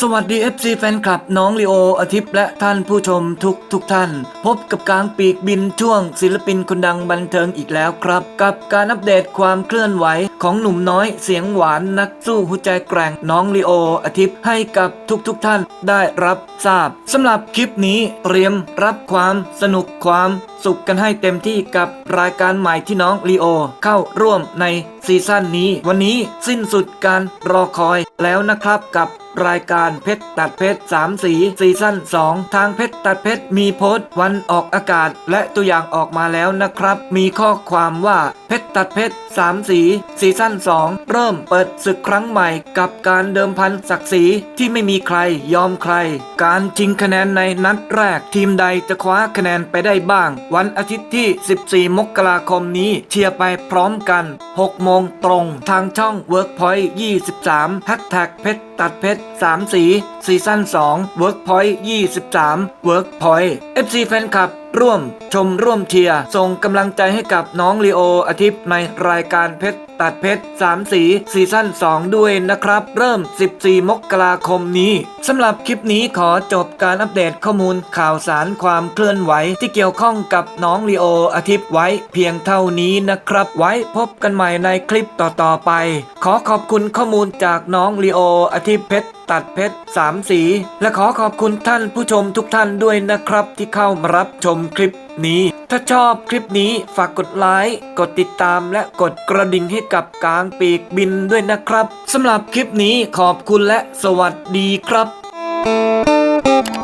สวัสดี FC แฟนคลับน้องลีโออาทิตย์และท่านผู้ชมทุกทุกท่าน พบกับกลางปีกบินช่วงศิลปินคนดังบันเทิงอีกแล้วครับ กับการอัปเดตความเคลื่อนไหวของหนุ่มน้อยเสียงหวานนักสู้หัวใจแกร่งน้องลีโออาทิตย์ให้กับทุกทุกท่านได้รับทราบสำหรับคลิปนี้เตรียมรับความสนุกความสุขกันให้เต็มที่กับรายการใหม่ที่น้องลีโอเข้าร่วมใน ซีซั่นนี้ วันนี้สิ้นสุดการรอคอยแล้วนะครับกับรายการเพชรตัดเพชร3สีซีซั่น2 ทางเพชรตัดเพชรมีโพสต์วันออกอากาศ และตัวอย่างออกมาแล้วนะครับ มีข้อความว่าเพชรตัดเพชร3สีซีซั่น2 เริ่มเปิดศึกครั้งใหม่กับการเดิมพันศักดิ์ศรีที่ไม่มีใครยอมใคร การชิงคะแนนในนัดแรก ทีมใดจะคว้าคะแนนไปได้บ้าง วันอาทิตย์ที่ 14 มกราคมนี้เชียร์ไปพร้อมกัน6โมงตรง ทางช่อง Workpoint 23 h a s h t a g เพชรตัดเพชร3สีซีซั่น2 Workpoint 23 Workpoint FC แฟนคลับ ร่วมชมร่วมเชียร์ส่งกำลังใจให้กับน้องลีโออาทิตย์ในรายการเพชรตัดเพชร3สีซีซั่น2 ด้วยนะครับ เริ่ม 14 มกราคมนี้สำหรับคลิปนี้ขอจบการอัปเดตข้อมูลข่าวสารความเคลื่อนไหวที่เกี่ยวข้องกับน้องลีโออาทิตย์ไว้เพียงเท่านี้นะครับ ไว้พบกันใหม่ในคลิปต่อๆไป ขอขอบคุณข้อมูลจากน้องลีโออาทิตย์เพชรตัดเพชรสามสี และขอขอบคุณท่านผู้ชมทุกท่านด้วยนะครับที่เข้ามารับชมคลิปนี้ ถ้าชอบคลิปนี้ฝากกดไลค์ กดติดตามและกดกระดิ่งให้กับกลางปีกบินด้วยนะครับสำหรับคลิปนี้ขอบคุณและสวัสดีครับ